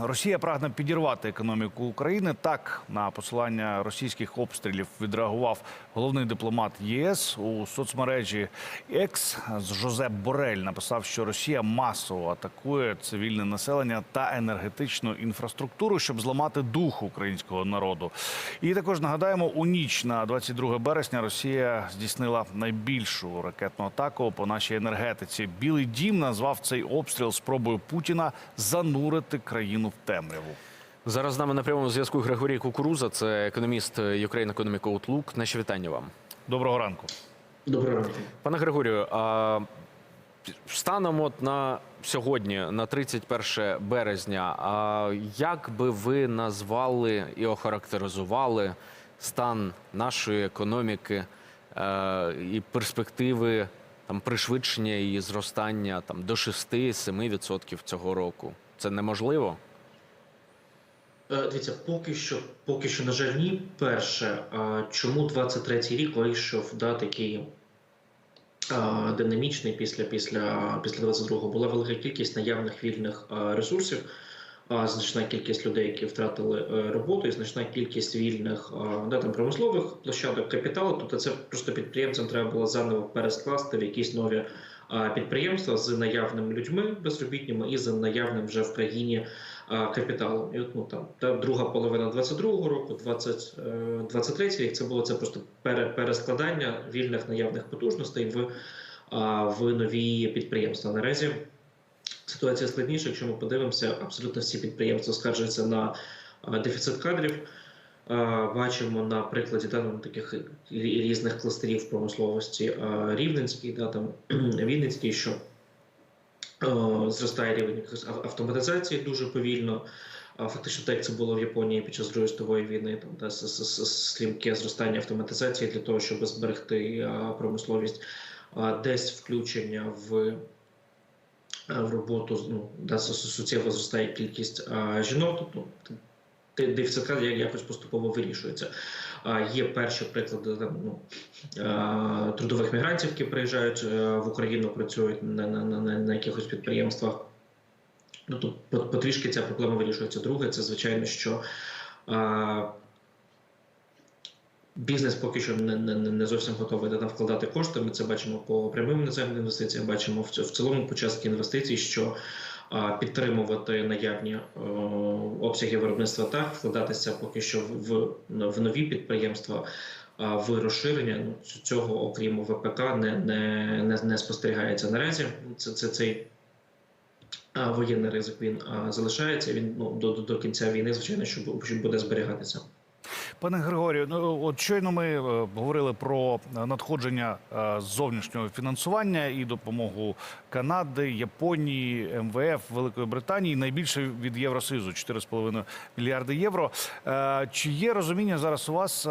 Росія прагне підірвати економіку України. Так на посилання російських обстрілів відреагував головний дипломат ЄС у соцмережі Екс з Жозеп Борель. Написав, що Росія масово атакує цивільне населення та енергетичну інфраструктуру, щоб зламати дух українського народу. І також нагадаємо, у ніч на 22 березня Росія здійснила найбільшу ракетну атаку по нашій енергетиці. Білий дім назвав цей обстріл спробою Путіна занурити країну в темряву. Зараз з нами на прямому зв'язку Григорій Кукуруза, це економіст Ukraine Economic Outlook. Наші вітання вам. Доброго ранку. Доброго ранку. Пане Григорію, а станом от на сьогодні, на 31 березня, а як би ви назвали і охарактеризували стан нашої економіки е, і перспективи там пришвидшення її зростання там до 6-7% цього року? Це неможливо? Е, Дивіться, поки що, поки що, на жаль, ні. Перше, чому 23-й рік вийшов да, такий динамічний після, після, після 22-го? Була велика кількість наявних вільних ресурсів, значна кількість людей, які втратили е, роботу, і значна кількість вільних да, там, промислових площадок капіталу. Тобто це просто підприємцям треба було заново перескласти в якісь нові підприємства з наявними людьми безробітними і з наявним вже в країні капіталом. І от, ну, там, та друга половина 22-го року, 20, е, 23-й рік, це було це просто перескладання вільних наявних потужностей в, в нові підприємства. Наразі ситуація складніша. Якщо ми подивимося, абсолютно всі підприємства скаржаться на дефіцит кадрів. Бачимо на прикладі да, ну, таких різних кластерів промисловості Рівненський, да, там, Вінницький, що зростає рівень автоматизації дуже повільно. Фактично, так як це було в Японії під час Другої світової війни, там та с- с- с- зростання автоматизації для того, щоб зберегти промисловість, десь включення в, в роботу ну, да, су- су- суттєво зростає кількість жінок. Тобто дефіцит якось поступово вирішується. А, Є перші приклади там, ну, трудових мігрантів, які приїжджають е, в Україну, працюють на, на, на, на, якихось підприємствах. Ну, тут потрішки ця проблема вирішується. Друге, це звичайно, що а, бізнес поки що не, не, не зовсім готовий да, вкладати кошти. Ми це бачимо по прямим іноземним інвестиціям, бачимо в, в цілому по частки інвестицій, що підтримувати наявні е, обсяги виробництва так, вкладатися поки що в, в, нові підприємства. В розширення ну, цього, окрім ВПК, не, не, не, не спостерігається наразі. Це, це цей воєнний ризик він залишається. Він ну до, до, до кінця війни, звичайно, що, що буде зберігатися. Пане Григорію, ну от щойно ми е, говорили про е, надходження е, зовнішнього фінансування і допомогу Канади, Японії, МВФ, Великої Британії. Найбільше від Євросоюзу 4,5 мільярди євро. Чи є розуміння зараз у вас,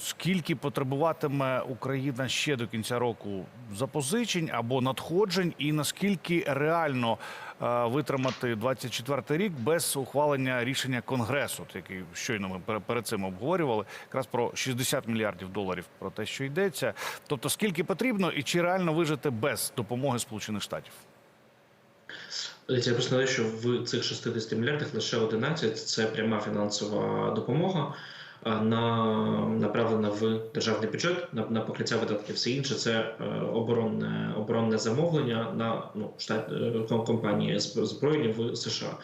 скільки потребуватиме Україна ще до кінця року запозичень або надходжень, і наскільки реально витримати 24 рік без ухвалення рішення конгресу, який щойно ми пере- перед цим обговорювали, якраз про 60 мільярдів доларів про те, що йдеться. Тобто, скільки потрібно, і чи реально вижити без допомоги Сполучених Штатів? Я нагадаю, що в цих 60 мільярдах лише 11 – це пряма фінансова допомога. На направлена в державний бюджет на, на покриття видатків. Все інше це е, оборонне оборонне замовлення на ну штат е, компанії зб- збройні в США.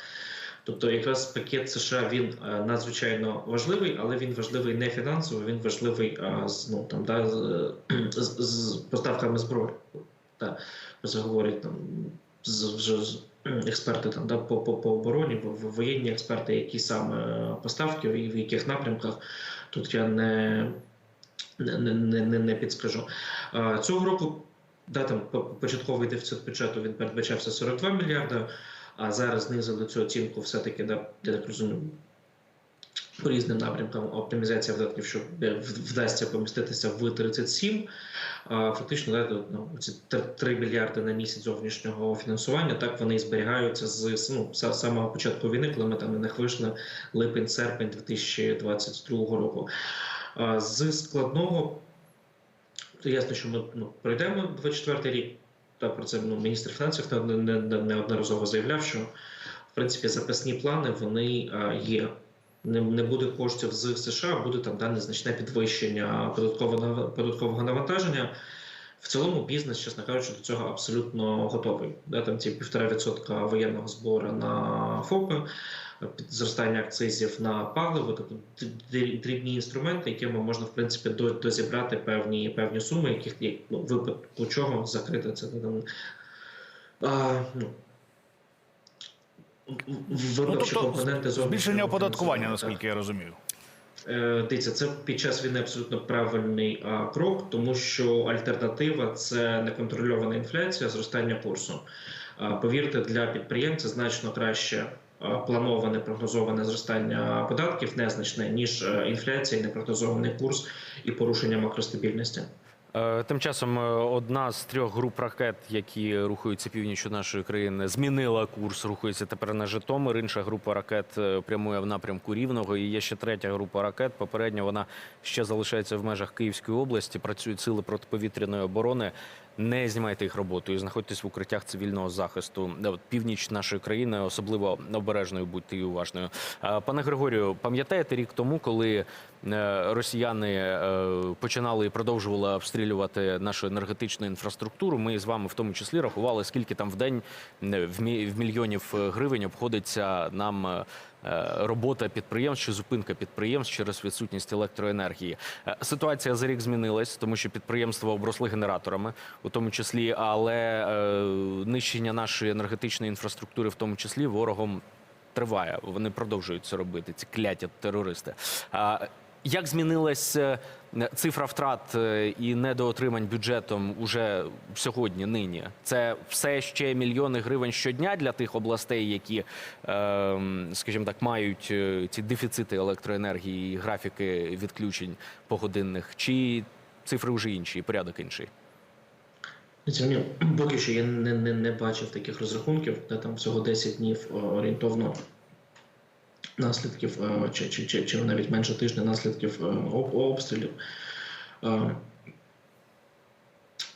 Тобто, якраз пакет США він е, надзвичайно важливий, але він важливий не фінансово, він важливий а, з ну там да з, з, з поставками зброї. Та це говорять там з вже експерти там да по, по, по обороні, бо воєнні експерти, які саме поставки і в яких напрямках тут я не, не, не, не, не- не підскажу. Цього року да, там по- початковий дефіцит бюджету він передбачався 42 мільярда, а зараз знизили цю оцінку все-таки, да, я так розумію, по різним напрямкам оптимізація видатків, що е, вдасться поміститися в 37. А, Фактично, да, ну, ці 3 мільярди на місяць зовнішнього фінансування, так вони і зберігаються з ну, самого початку війни, коли ми там на них вийшли липень-серпень 2022 року. З складного, ясно, що ми ну, пройдемо 24 рік. Та про це ну, міністр фінансів не- не- не- неодноразово заявляв, що в принципі запасні плани вони є. Не, не буде коштів з США, буде там да, незначне підвищення податкового податкового навантаження. В цілому бізнес, чесно кажучи, до цього абсолютно готовий. Да, там ці півтора відсотка воєнного збору на ФОПи, зростання акцизів на паливо, тобто дрібні інструменти, якими можна в принципі дозібрати певні певні суми, яких є, ну, випадку чого закрити це ну, в- в- Ну, тобто збільшення оподаткування, фінансування, так. наскільки я розумію. Е, Дивіться, це під час війни абсолютно правильний а, крок, тому що альтернатива це неконтрольована інфляція, зростання курсу. А, Повірте, для підприємця значно краще плановане прогнозоване зростання податків незначне, ніж е, інфляція, непрогнозований курс і порушення макростабільності. Е, Тим часом е, одна з трьох груп ракет, які рухаються північю нашої країни, змінила курс, рухається тепер на Житомир. Інша група ракет е, прямує в напрямку Рівного. І є ще третя група ракет. Попередньо вона ще залишається в межах Київської області. Працюють сили протиповітряної оборони. Не знімайте їх роботу і знаходьтесь в укриттях цивільного захисту. Е, Північ нашої країни особливо обережною будьте і уважною. Е, Пане Григорію, пам'ятаєте рік тому, коли е, росіяни починали і продовжували обстрілювати нашу енергетичну інфраструктуру? Ми з вами в тому числі рахували, скільки там в день в мільйонів гривень обходиться нам. Е, Робота підприємств чи зупинка підприємств через відсутність електроенергії. Е, Ситуація за рік змінилась, тому що підприємства обросли генераторами, у тому числі, але е, нищення нашої енергетичної інфраструктури, в тому числі, ворогом триває. Вони продовжують це робити. Ці кляті терористи. Як змінилась е, цифра втрат е, і недоотримань бюджетом уже сьогодні, нині? Це все ще мільйони гривень щодня для тих областей, які, е, скажімо так, мають е, ці дефіцити електроенергії, і графіки відключень погодинних, чи цифри вже інші, і порядок інший? Ні, поки що я не, не, не бачив таких розрахунків, де там всього 10 днів орієнтовно наслідків, е, чи, чи, чи, чи навіть менше тижня наслідків е, обстрілів. Е,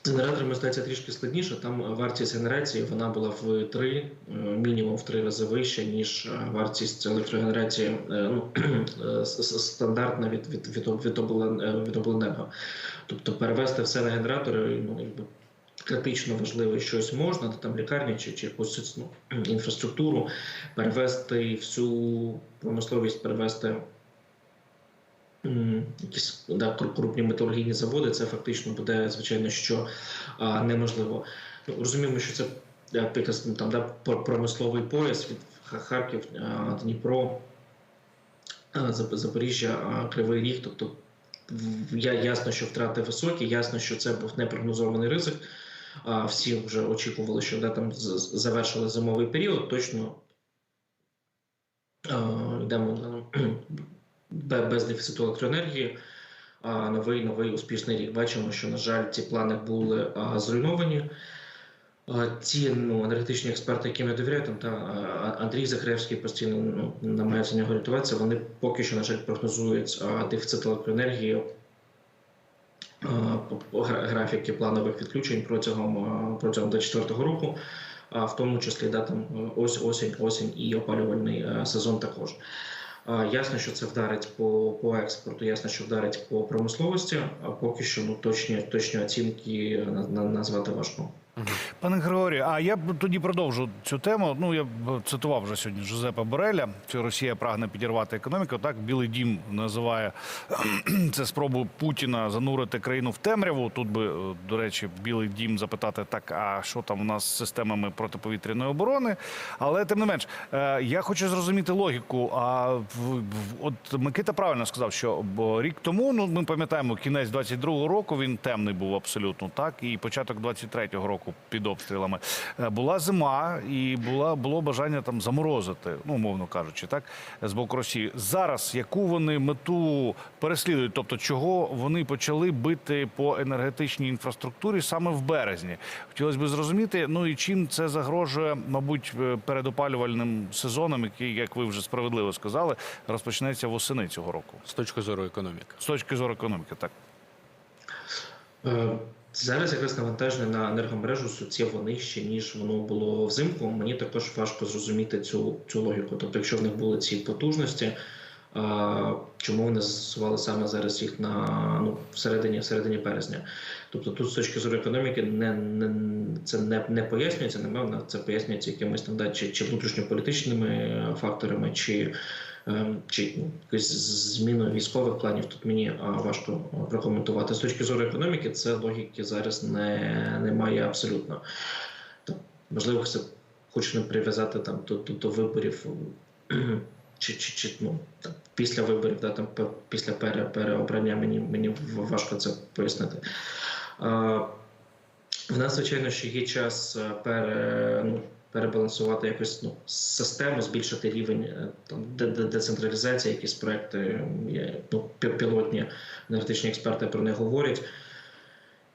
З генераторами здається трішки складніше. Там вартість генерації вона була в три, е, мінімум в три рази вища, ніж е, вартість електрогенерації е, ну, е, стандартна від, від, від, від, облен- е, від обленерго. Тобто перевести все на генератори, ну критично важливо щось можна, то там лікарні чи, чи якусь ну, інфраструктуру, перевести всю промисловість, перевести якісь да, кру- крупні металургійні заводи, це фактично буде, звичайно, що а, неможливо. Ну, розуміємо, що це наприклад, ну, там, да, промисловий пояс від Харків, Дніпро, а, Запоріжжя, Кривий Ріг, тобто я ясно, що втрати високі, ясно, що це був непрогнозований ризик. Всі вже очікували, що да, там завершили зимовий період. Точно йдемо без дефіциту електроенергії. Новий новий успішний рік. Бачимо, що на жаль, ці плани були зруйновані. Ті ну, енергетичні експерти, яким я довіряю, там та Андрій Захаревський постійно ну, намагається нього орієнтуватися. Вони поки що, на жаль, прогнозують дефіцит електроенергії графіки планових відключень протягом протягом до четвертого року, а в тому числі да, там ось осінь, осінь і опалювальний е, сезон також. Ясно, що це вдарить по, по експорту, ясно, що вдарить по промисловості, а поки що ну, точні, точні оцінки на, на, назвати важко. Пане Григорію, а я тоді продовжу цю тему. Ну я цитував вже сьогодні Жозепа Бореля. Що Росія прагне підірвати економіку. Так Білий Дім називає це спробу Путіна занурити країну в темряву. Тут би, е, до речі, Білий Дім запитати так, а що там у нас з системами протиповітряної оборони. Але тим не менш, е, я хочу зрозуміти логіку. А от Микита правильно сказав, що рік тому, ну ми пам'ятаємо, кінець 22-го року він темний був абсолютно так, і початок 23-го року під обстрілами Е, була зима, і була було бажання там заморозити, ну умовно кажучи, так з боку Росії. Зараз яку вони мету переслідують? Тобто, чого вони почали бити по енергетичній інфраструктурі саме в березні? Хотілося б зрозуміти. Ну і чим це загрожує, мабуть, е, перед опалювальним сезоном, який, як ви вже справедливо сказали, розпочнеться восени цього року. З точки зору економіки. З точки зору економіки, так. Е, Зараз якраз навантаження на енергомережу суттєво нижче, ніж воно було взимку. Мені також важко зрозуміти цю, цю логіку. Тобто, якщо в них були ці потужності, чому вони застосували саме зараз їх на ну, всередині, всередині березня? Тобто тут з точки зору економіки не, не, це не, не пояснюється, напевно, це пояснюється якимись там да, чи, чи внутрішньополітичними факторами, чи Ем, чи ну, зміну військових планів тут мені важко прокоментувати. З точки зору економіки, це логіки зараз не, немає абсолютно. Можливо, це хоче не прив'язати там до, до, до виборів. Чи, чи, чи ну, там, після виборів, да, там, після пере, переобрання мені, мені важко це пояснити. А, в нас, звичайно, ще є час е, пере, ну, перебалансувати якось ну, систему, збільшити рівень е, там, де, де, децентралізації, якісь проекти ну, пілотні енергетичні експерти про них говорять.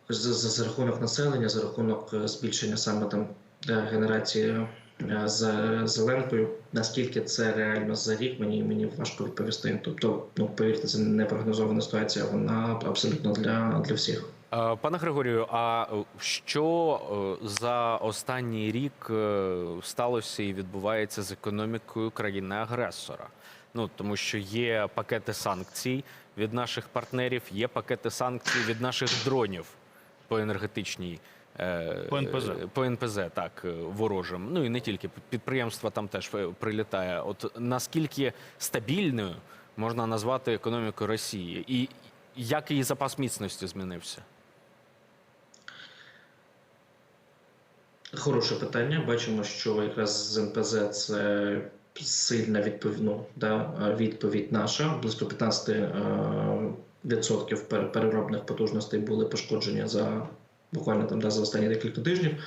За, за, за рахунок населення, за рахунок е, збільшення саме там генерації з зеленкою. Наскільки це реально за рік, мені мені важко відповісти. Тобто, ну повірте, це не прогнозована ситуація, вона абсолютно для, для всіх. Е, Пане Григорію, а е, що е, за останній рік е, сталося і відбувається з економікою країни-агресора? Ну тому що є пакети санкцій від наших партнерів, є пакети санкцій від наших дронів по енергетичній. Е, По НПЗ. е, По НПЗ, так, е, ворожим. Ну і не тільки підприємства там теж прилітає. От наскільки стабільною можна назвати економіку Росії, і як її запас міцності змінився? Хороше питання. Бачимо, що якраз з НПЗ це сильна відповідь, ну, да, відповідь наша. Близько 15 е, відсотків пер- переробних потужностей були пошкоджені за буквально там да, за останні декілька тижнів.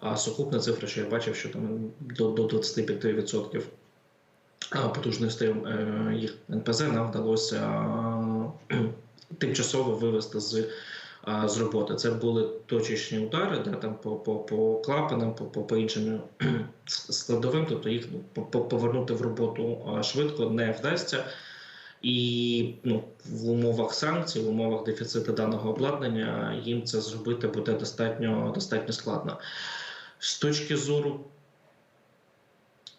А сукупна цифра, що я бачив, що там до, до 25% а, потужностей е, їх НПЗ нам вдалося тимчасово вивести з з роботи. Це були точечні удари, де там по, по, по клапанам, по, по, по іншим складовим, тобто їх ну, по- по- повернути в роботу швидко не вдасться. І ну, в умовах санкцій, в умовах дефіциту даного обладнання їм це зробити буде достатньо, достатньо складно. З точки зору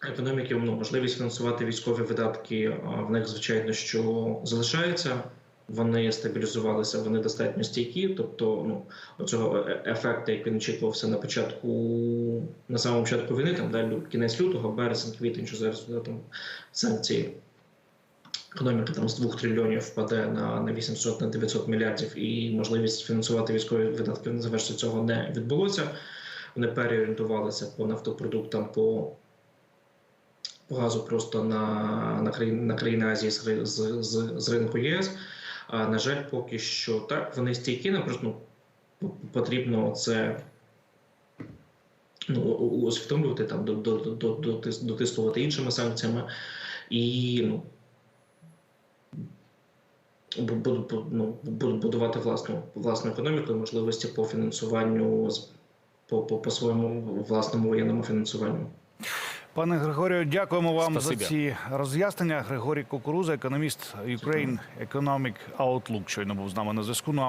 економіки, ну, можливість фінансувати військові видатки в них, звичайно, що залишається. Вони стабілізувалися, вони достатньо стійкі. Тобто, ну оцього е- ефекту, як він очікувався на початку, на самому початку війни, там далі кінець лютого, березень, квітень, що зараз там санкції. Економіка там з 2 трильйонів впаде на, на 800 на 900 мільярдів, і можливість фінансувати військові видатки на завершення цього не відбулося. Вони переорієнтувалися по нафтопродуктам, по, по газу просто на, на, країни, на країни Азії з, з, з, з ринку ЄС. А на жаль, поки що так, вони стійкі, просто ну, потрібно це ну, усвідомлювати там, до- до- до- до- дотис- дотискувати іншими санкціями і ну, ну, будувати власну, власну економіку і можливості по фінансуванню по, по, по своєму власному воєнному фінансуванню. Пане Григорію, дякуємо вам Спасибі. за ці роз'яснення. Григорій Кукуруза, економіст Ukraine Economic Outlook, щойно був з нами на зв'язку. Ну,